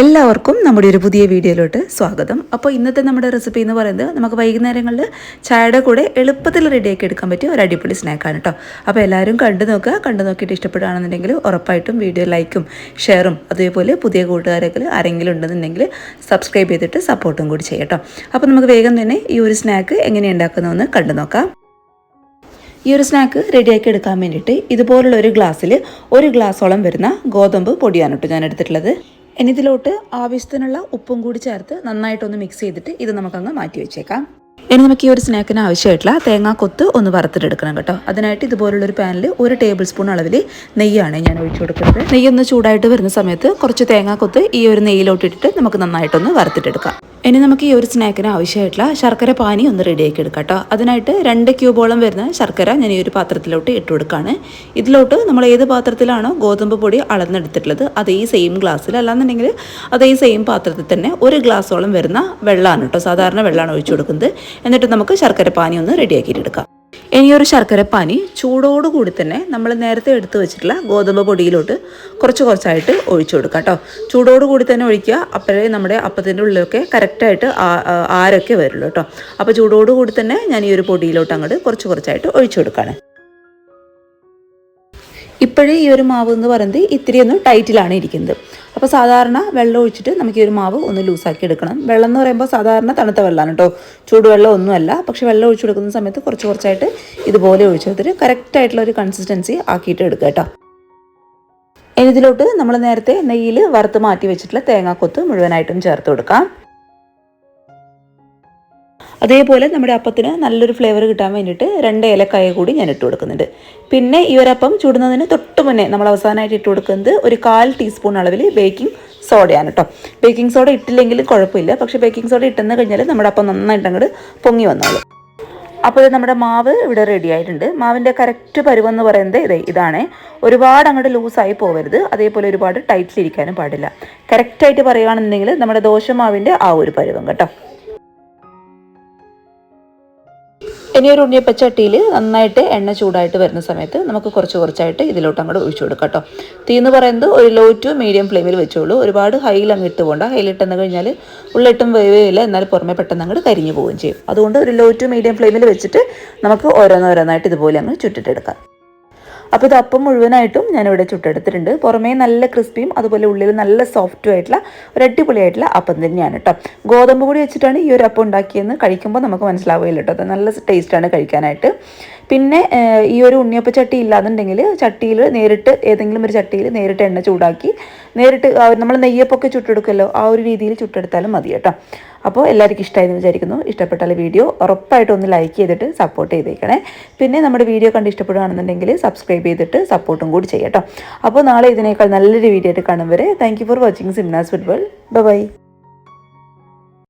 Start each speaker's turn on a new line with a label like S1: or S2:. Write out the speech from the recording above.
S1: എല്ലാവർക്കും നമ്മുടെ ഒരു പുതിയ വീഡിയോയിലോട്ട് സ്വാഗതം. അപ്പോൾ ഇന്നത്തെ നമ്മുടെ റെസിപ്പി എന്ന് പറയുന്നത് നമുക്ക് വൈകുന്നേരങ്ങളിൽ ചായയുടെ കൂടെ എളുപ്പത്തിൽ റെഡിയാക്കി എടുക്കാൻ പറ്റിയ ഒരു അടിപൊളി സ്നാക്കാണ് കേട്ടോ അപ്പോൾ എല്ലാവരും കണ്ടു നോക്കുക. കണ്ടു നോക്കിയിട്ട് ഇഷ്ടപ്പെടുകയാണെന്നുണ്ടെങ്കിൽ ഉറപ്പായിട്ടും വീഡിയോ ലൈക്കും ഷെയറും അതേപോലെ പുതിയ കൂട്ടുകാരൊക്കെ ആരെങ്കിലും ഉണ്ടെന്നുണ്ടെങ്കിൽ സബ്സ്ക്രൈബ് ചെയ്തിട്ട് സപ്പോർട്ടും കൂടി ചെയ്യട്ടോ അപ്പോൾ നമുക്ക് വേഗം തന്നെ ഈ ഒരു സ്നാക്ക് എങ്ങനെ ഉണ്ടാക്കുന്നതെന്ന് കണ്ടു നോക്കാം. ഈ ഒരു സ്നാക്ക് റെഡിയാക്കി എടുക്കാൻ വേണ്ടിയിട്ട് ഇതുപോലുള്ള ഒരു ഗ്ലാസ്സിൽ ഒരു ഗ്ലാസ്സോളം വരുന്ന ഗോതമ്പ് പൊടിയാണ് കേട്ടോ ഞാൻ എടുത്തിട്ടുള്ളത്. ഇനി ആവശ്യത്തിനുള്ള ഉപ്പും കൂടി ചേർത്ത് നന്നായിട്ടൊന്ന് മിക്സ് ചെയ്തിട്ട് ഇത് നമുക്കങ്ങ് മാറ്റി വെച്ചേക്കാം. ഇനി നമുക്ക് ഈ ഒരു സ്നാക്കിന് ആവശ്യമായിട്ടുള്ള തേങ്ങാ കൊത്ത് ഒന്ന് വറുത്തിട്ടെടുക്കണം കേട്ടോ. അതിനായിട്ട് ഇതുപോലുള്ളൊരു പാനിൽ ഒരു ടേബിൾ സ്പൂൺ അളവിൽ നെയ്യാണ് ഞാൻ ഒഴിച്ചു കൊടുക്കുന്നത്. നെയ്യൊന്ന് ചൂടായിട്ട് വരുന്ന സമയത്ത് കുറച്ച് തേങ്ങാ കൊത്ത് ഈ ഒരു നെയ്യിലോട്ടിട്ടിട്ട് നമുക്ക് നന്നായിട്ടൊന്ന് വറുത്തിട്ടെടുക്കാം. ഇനി നമുക്ക് ഈ ഒരു സ്നാക്കിന് ആവശ്യമായിട്ടുള്ള ശർക്കര പാനി ഒന്ന് റെഡിയാക്കി എടുക്കാം കേട്ടോ. അതിനായിട്ട് രണ്ട് ക്യൂബോളം വരുന്ന ശർക്കര ഞാൻ ഈ ഒരു പാത്രത്തിലോട്ട് ഇട്ട് കൊടുക്കുകയാണ് ഇതിലോട്ട് നമ്മൾ ഏത് പാത്രത്തിലാണോ ഗോതമ്പ് പൊടി അളന്നെടുത്തിട്ടുള്ളത് ഈ സെയിം ഗ്ലാസ്സിൽ അല്ലാന്നുണ്ടെങ്കിൽ ഈ സെയിം പാത്രത്തിൽ തന്നെ ഒരു ഗ്ലാസ്സോളം വരുന്ന വെള്ളമാണ് കേട്ടോ. സാധാരണ വെള്ളമാണ് ഒഴിച്ചു കൊടുക്കുന്നത്. എന്നിട്ട് നമുക്ക് ശർക്കര പാനി ഒന്ന് എടുക്കാം. ഇനിയൊരു ശർക്കരപ്പാനി ചൂടോടുകൂടി തന്നെ നമ്മൾ നേരത്തെ എടുത്തു വെച്ചിട്ടുള്ള ഗോതമ്പ് പൊടിയിലോട്ട് കുറച്ച് കുറച്ചായിട്ട് ഒഴിച്ചു കൊടുക്കുക കേട്ടോ. ചൂടോടുകൂടി തന്നെ ഒഴിക്കുക. അപ്പോഴേ നമ്മുടെ അപ്പത്തിന്റെ ഉള്ളിലൊക്കെ കറക്റ്റായിട്ട് ആരൊക്കെ വരുള്ളൂ കേട്ടോ. അപ്പോൾ ചൂടോടുകൂടി തന്നെ ഞാൻ ഈ ഒരു പൊടിയിലോട്ട് അങ്ങോട്ട് കുറച്ച് കുറച്ചായിട്ട് ഒഴിച്ചു കൊടുക്കുകയാണ്. ഇപ്പോഴേ ഈ ഒരു മാവ് എന്ന് പറയുന്നത് ഇത്തിരി ഒന്ന് ടൈറ്റിലാണ് ഇരിക്കുന്നത്. അപ്പോൾ സാധാരണ വെള്ളം ഒഴിച്ചിട്ട് നമുക്ക് ഈ ഒരു മാവ് ഒന്ന് ലൂസാക്കി എടുക്കണം. വെള്ളം എന്ന് പറയുമ്പോൾ സാധാരണ തണുത്ത വെള്ളമാണ് കേട്ടോ ചൂടുവെള്ളം ഒന്നുമല്ല. പക്ഷേ വെള്ളം ഒഴിച്ചു കൊടുക്കുന്ന സമയത്ത് കുറച്ച് കുറച്ചായിട്ട് ഇതുപോലെ ഒഴിച്ചെടുത്തിട്ട് കറക്റ്റായിട്ടുള്ള ഒരു കൺസിസ്റ്റൻസി ആക്കിയിട്ട് എടുക്കുക കേട്ടോ ഇനി ഇതിലോട്ട് നമ്മൾ നേരത്തെ നെയ്യിൽ വറുത്ത് മാറ്റി വെച്ചിട്ടുള്ള തേങ്ങാക്കൊത്ത് മുഴുവനായിട്ടും ചേർത്ത് കൊടുക്കാം. അതേപോലെ നമ്മുടെ അപ്പത്തിന് നല്ലൊരു ഫ്ലേവർ കിട്ടാൻ വേണ്ടിയിട്ട് രണ്ട് ഏലക്കായ കൂടി ഞാൻ ഇട്ട് കൊടുക്കുന്നുണ്ട്. പിന്നെ ഈ ഒരു അപ്പം ചുടുന്നതിന് തൊട്ട് മുന്നേ നമ്മൾ അവസാനമായിട്ട് ഇട്ട് കൊടുക്കുന്നത് ഒരു കാൽ ടീസ്പൂൺ അളവിൽ ബേക്കിംഗ് സോഡയാണ് കേട്ടോ ബേക്കിംഗ് സോഡ ഇട്ടില്ലെങ്കിലും കുഴപ്പമില്ല. പക്ഷേ ബേക്കിംഗ് സോഡ ഇട്ടെന്ന് കഴിഞ്ഞാൽ നമ്മുടെ അപ്പം നന്നായിട്ട് അങ്ങോട്ട് പൊങ്ങി വന്നോളൂ. അപ്പോൾ നമ്മുടെ മാവ് ഇവിടെ റെഡി ആയിട്ടുണ്ട്. മാവിന്റെ കറക്റ്റ് പരുവെന്ന് പറയുന്നത് ഇതേ ഇതാണ്. ഒരുപാട് അങ്ങോട്ട് ലൂസായി പോകരുത് അതേപോലെ ഒരുപാട് ടൈറ്റിലിരിക്കാനും പാടില്ല. കറക്റ്റായിട്ട് പറയുകയാണെന്നുണ്ടെങ്കിൽ നമ്മുടെ ദോശമാവിന്റെ ആ ഒരു പരുവം കേട്ടോ. ഇനി ഒരു ഉണ്ണിയപ്പച്ചട്ടിയിൽ നന്നായിട്ട് എണ്ണ ചൂടായിട്ട് വരുന്ന സമയത്ത് നമുക്ക് കുറച്ച് കുറച്ചായിട്ട് ഇതിലോട്ട് അങ്ങോട്ട് ഒഴിച്ചു കൊടുക്കാം കേട്ടോ. തീ എന്ന് പറയുന്നത് ഒരു ലോ ടു മീഡിയം ഫ്ലെയിമിൽ വെച്ചോളൂ. ഒരുപാട് ഹൈയിൽ അങ്ങ് ഇട്ട് പോകണ്ട. ഹൈലിട്ടെന്ന് കഴിഞ്ഞാൽ ഉള്ളിട്ടും വേവേയില്ല. എന്നാൽ പുറമെ പെട്ടെന്ന് അങ്ങോട്ട് കരിഞ്ഞു പോവുകയും ചെയ്യും. അതുകൊണ്ട് ഒരു ലോ ടു മീഡിയം ഫ്ലെയിമിൽ വെച്ചിട്ട് നമുക്ക് ഓരോന്നോരോന്നായിട്ട് ഇതുപോലെ അങ്ങ് ചുറ്റിട്ടെടുക്കാം. അപ്പോൾ ഇത് അപ്പം മുഴുവനായിട്ടും ഞാനിവിടെ ചുട്ടെടുത്തിട്ടുണ്ട്. പുറമേ നല്ല ക്രിസ്പിയും അതുപോലെ ഉള്ളിൽ നല്ല സോഫ്റ്റും ആയിട്ടുള്ള ഒരു അടിപൊളിയായിട്ടുള്ള അപ്പം തന്നെയാണ് കേട്ടോ ഗോതമ്പ് പൊടി വെച്ചിട്ടാണ് ഈ ഒരു അപ്പം ഉണ്ടാക്കിയെന്ന് കഴിക്കുമ്പോൾ നമുക്ക് മനസ്സിലാവുകയില്ല കേട്ടോ അത് നല്ല ടേസ്റ്റാണ് കഴിക്കാനായിട്ട്. പിന്നെ ഈ ഒരു ഉണ്ണിയപ്പ ചട്ടി ഇല്ലാന്നുണ്ടെങ്കിൽ ചട്ടിയിൽ നേരിട്ട് ഏതെങ്കിലും ഒരു ചട്ടിയിൽ നേരിട്ട് എണ്ണ ചൂടാക്കി നേരിട്ട് നമ്മൾ നെയ്യപ്പൊക്കെ ചുട്ടെടുക്കുമല്ലോ ആ ഒരു രീതിയിൽ ചുട്ടെടുത്താലും മതി കേട്ടോ. അപ്പോൾ എല്ലാവർക്കും ഇഷ്ടമായെന്ന് വിചാരിക്കുന്നു. ഇഷ്ടപ്പെട്ടാൽ വീഡിയോ ഉറപ്പായിട്ട് ഒന്ന് ലൈക്ക് ചെയ്തിട്ട് സപ്പോർട്ട് ചെയ്തേക്കണേ. പിന്നെ നമ്മുടെ വീഡിയോ കണ്ട് ഇഷ്ടപ്പെടുകയാണെന്നുണ്ടെങ്കിൽ സബ്സ്ക്രൈബ് ചെയ്തിട്ട് സപ്പോർട്ടും കൂടി ചെയ്യട്ടോ അപ്പോൾ നാളെ ഇതിനേക്കാൾ നല്ലൊരു വീഡിയോ ആയിട്ട് കാണും വരെ. Thank for watching Simnas football bye